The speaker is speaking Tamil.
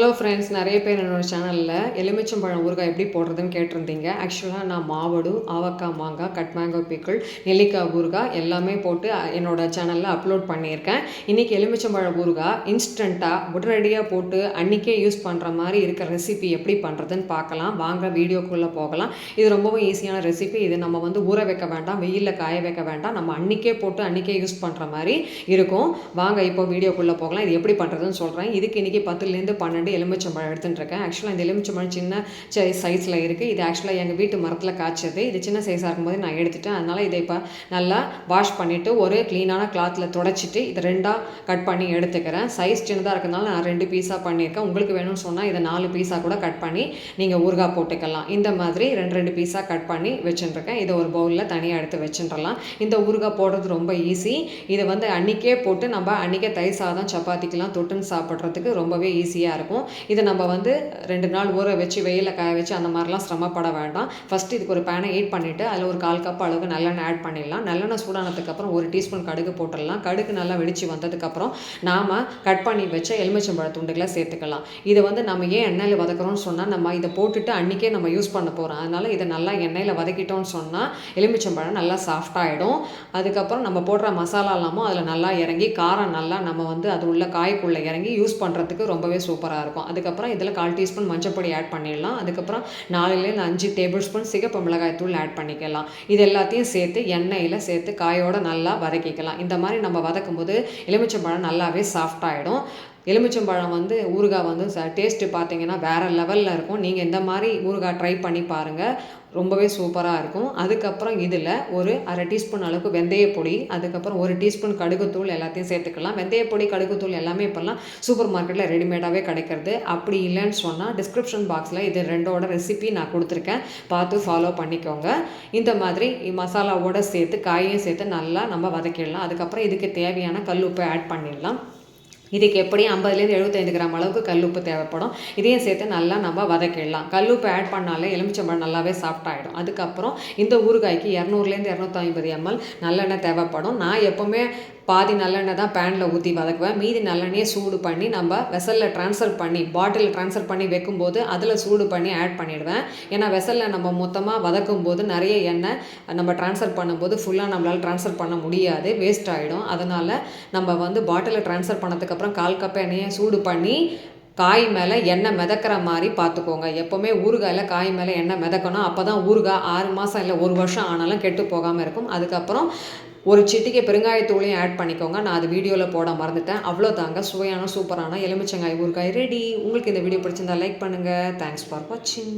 ஹலோ ஃப்ரெண்ட்ஸ் நிறைய பேர் என்னோடய சேனலில் எலுமிச்சம்பழம் ஊறுகாய் எப்படி போடுறதுன்னு கேட்டிருந்தீங்க. ஆக்சுவலாக நான் மாவடு ஆவக்காய் மாங்காய் கட் மேங்கோ பிக்கிள் நெல்லிக்காய் ஊறுகாய் எல்லாமே போட்டு என்னோட சேனலில் அப்லோட் பண்ணியிருக்கேன். இன்றைக்கி எலுமிச்சம்பழம் ஊறுகாய் இன்ஸ்டண்ட்டாக உடனடியாக போட்டு அன்றைக்கே யூஸ் பண்ணுற மாதிரி இருக்கிற ரெசிபி எப்படி பண்ணுறதுன்னு பார்க்கலாம். வாங்க வீடியோக்குள்ளே போகலாம். இது ரொம்பவும் ஈஸியான ரெசிபி இது நம்ம வந்து ஊற வைக்க வேண்டாம் வெயிலில் காய வைக்க வேண்டாம். நம்ம அன்றைக்கே போட்டு அன்றைக்கே யூஸ் பண்ணுற மாதிரி இருக்கும். வாங்க இப்போ வீடியோக்குள்ளே போகலாம். இது எப்படி பண்ணுறதுன்னு சொல்கிறேன் இதுக்கு இன்றைக்கி பத்துலேருந்து பன்னெண்டு எலுமிச்சம்பழம் எடுத்துகிட்டு இருக்கேன் ஆக்சுவலாக இந்த எலுமிச்சம்பழம் சின்ன சைஸில் இருக்குது இது ஆக்சுவலாக எங்கள் வீட்டு மரத்தில் காய்ச்சது. இது சின்ன சைஸாக இருக்கும்போது நான் எடுத்துட்டேன். அதனால் இதை இப்போ நல்லா வாஷ் பண்ணிவிட்டு ஒரு க்ளீனான கிளாத்தில் தொடச்சிட்டு இதை ரெண்டாக கட் பண்ணி எடுத்துக்கிறேன். சைஸ் சின்னதாக இருக்கிறதுனால நான் ரெண்டு பீஸாக பண்ணியிருக்கேன். உங்களுக்கு வேணும்னு சொன்னால் இதை நாலு பீஸாக கூட கட் பண்ணி நீங்கள் ஊறுகாய் போட்டுக்கலாம். இந்த மாதிரி ரெண்டு ரெண்டு பீஸாக கட் பண்ணி வச்சுட்டுருக்கேன். இதை ஒரு பவுலில் தனியாக எடுத்து வச்சுட்டுலாம் இந்த ஊறுகாய் போடுறது ரொம்ப ஈஸி இதை வந்து அன்றைக்கே போட்டு நம்ம அன்றைக்கே தயிர் சாதம் சப்பாத்திக்கெலாம் தொட்டுன்னு சாப்பிட்றதுக்கு ரொம்பவே ஈஸியாக இருக்கும். இதை நம்ம வந்து ரெண்டு நாள் ஊற வச்சு வெயிலில் காய வச்சு அந்த மாதிரிலாம் சிரமப்பட வேண்டாம். ஃபஸ்ட்டு இதுக்கு ஒரு பேனை ஹீட் பண்ணிவிட்டு அதில் ஒரு கால் கப் அளவுக்கு நல்லெண்ணெய் ஆட் பண்ணிடலாம். நல்லெண்ணெய் சூடானதுக்கப்புறம் ஒரு டீஸ்பூன் கடுகு போட்டுடலாம். கடுகு நல்லா வெடிச்சு வந்ததுக்கப்புறம் நாம் கட் பண்ணி வச்ச எலுமிச்சம்பழ துண்டுகளை சேர்த்துக்கலாம். இதை வந்து நம்ம ஏன் எண்ணெயில் வதக்குறோம்னு சொன்னால் நம்ம இதை போட்டுட்டு அன்றைக்கே நம்ம யூஸ் பண்ண போகிறோம் அதனால் இதை நல்லா எண்ணெயில் வதக்கிட்டோம்னு சொன்னால் எலுமிச்சம்பழம் நல்லா சாஃப்டாகிடும் அதுக்கப்புறம் நம்ம போடுற மசாலா எல்லாமும் அதில் நல்லா இறங்கி காரம் நல்லா நம்ம வந்து அது உள்ள காய்க்குள்ளே இறங்கி யூஸ் பண்ணுறதுக்கு ரொம்பவே சூப்பராக இருக்கும் அதுக்கப்புறம் இதில் கால் டீஸ்பூன் மஞ்சப்பொடி ஆட் பண்ணிடலாம். அதுக்கப்புறம் நாலுலேருந்து அஞ்சு டேபிள் ஸ்பூன் சிகப்பு மிளகாய் தூள் ஆட் பண்ணிக்கலாம். இது எல்லாத்தையும் சேர்த்து எண்ணெயில் சேர்த்து காயோட நல்லா வதக்கிக்கலாம். இந்த மாதிரி நம்ம வதக்கும் போது எலுமிச்சம்பழம் நல்லாவே சாஃப்டாகிடும் எலுமிச்சம்பழம் வந்து ஊறுகாய் வந்து ச டேஸ்ட்டு பார்த்தீங்கன்னா வேறு லெவலில் இருக்கும். நீங்கள் இந்த மாதிரி ஊறுகாய் ட்ரை பண்ணி பாருங்கள் ரொம்பவே சூப்பராக இருக்கும். அதுக்கப்புறம் இதில் ஒரு அரை டீஸ்பூன் அளவுக்கு வெந்தயப்பொடி அதுக்கப்புறம் ஒரு டீஸ்பூன் கடுகுத்தூள் எல்லாத்தையும் சேர்த்துக்கலாம். வெந்தயப்பொடி கடுகுத்தூள் எல்லாமே இப்போல்லாம் சூப்பர் மார்க்கெட்டில் ரெடிமேடாகவே கிடைக்கிறது. அப்படி இல்லைன்னு சொன்னால் டிஸ்கிரிப்ஷன் பாக்ஸில் இது ரெண்டோட ரெசிபி நான் கொடுத்துருக்கேன். பார்த்து ஃபாலோ பண்ணிக்கோங்க. இந்த மாதிரி மசாலாவோட சேர்த்து காயையும் சேர்த்து நல்லா நம்ம வதக்கிடலாம். அதுக்கப்புறம் இதுக்கு தேவையான கல் உப்பை ஆட் பண்ணிடலாம். இதுக்கு எப்படியும் ஐம்பதுலேருந்து எழுபத்தைந்து கிராம் அளவுக்கு கல்லுப்பு தேவைப்படும் இதையும் சேர்த்து நல்லா நம்ம வதக்கிடலாம். கல்லுப்பு ஆட் பண்ணாலே எலுமிச்சம்பழம் நல்லாவே சாஃப்டாகிடும் அதுக்கப்புறம் இந்த ஊறுகாய்க்கு இரநூறுலேருந்து இரநூத்தி ஐம்பது எம்எல் நல்லெண்ணெய் தேவைப்படும். நான் எப்போவுமே பாதி நல்லெண்ணெய் தான் பேனில் ஊற்றி வதக்குவேன். மீதி நல்லெண்ணெயை சூடு பண்ணி நம்ம வெசலில் ட்ரான்ஸ்ஃபர் பண்ணி பாட்டிலில் ட்ரான்ஸ்ஃபர் பண்ணி வைக்கும்போது அதில் சூடு பண்ணி ஆட் பண்ணிடுவேன். ஏன்னா வெசலில் நம்ம மொத்தமாக வதக்கும் போது நிறைய எண்ணெய் நம்ம ட்ரான்ஸ்ஃபர் பண்ணும்போது ஃபுல்லாக நம்மளால் ட்ரான்ஸ்ஃபர் பண்ண முடியாது. வேஸ்ட் ஆகிடும் அதனால் நம்ம வந்து பாட்டிலில் ட்ரான்ஸ்ஃபர் பண்ணதுக்கு அதுக்கப்புறம் கால் கப் எண்ணெயை சூடு பண்ணி காய் மேலே எண்ணெய் மிதக்கிற மாதிரி பார்த்துக்கோங்க. எப்போவுமே ஊறுகாயில் காய் மேலே எண்ணெய் மிதக்கணும். அப்போ தான் ஊறுகாய் ஆறு மாதம் இல்லை ஒரு வருஷம் ஆனாலும் கெட்டு போகாமல் இருக்கும். அதுக்கப்புறம் ஒரு சிட்டிக்கை பெருங்காயத்தூளையும் ஆட் பண்ணிக்கோங்க. நான் அது வீடியோவில் போட மறந்துட்டேன். அவ்வளோ தாங்க சுவையான சூப்பரான எலுமிச்சங்காய் ஊறுகாய் ரெடி உங்களுக்கு இந்த வீடியோ பிடிச்சிருந்தா லைக் பண்ணுங்கள் தேங்க்ஸ் ஃபார் வாட்சிங்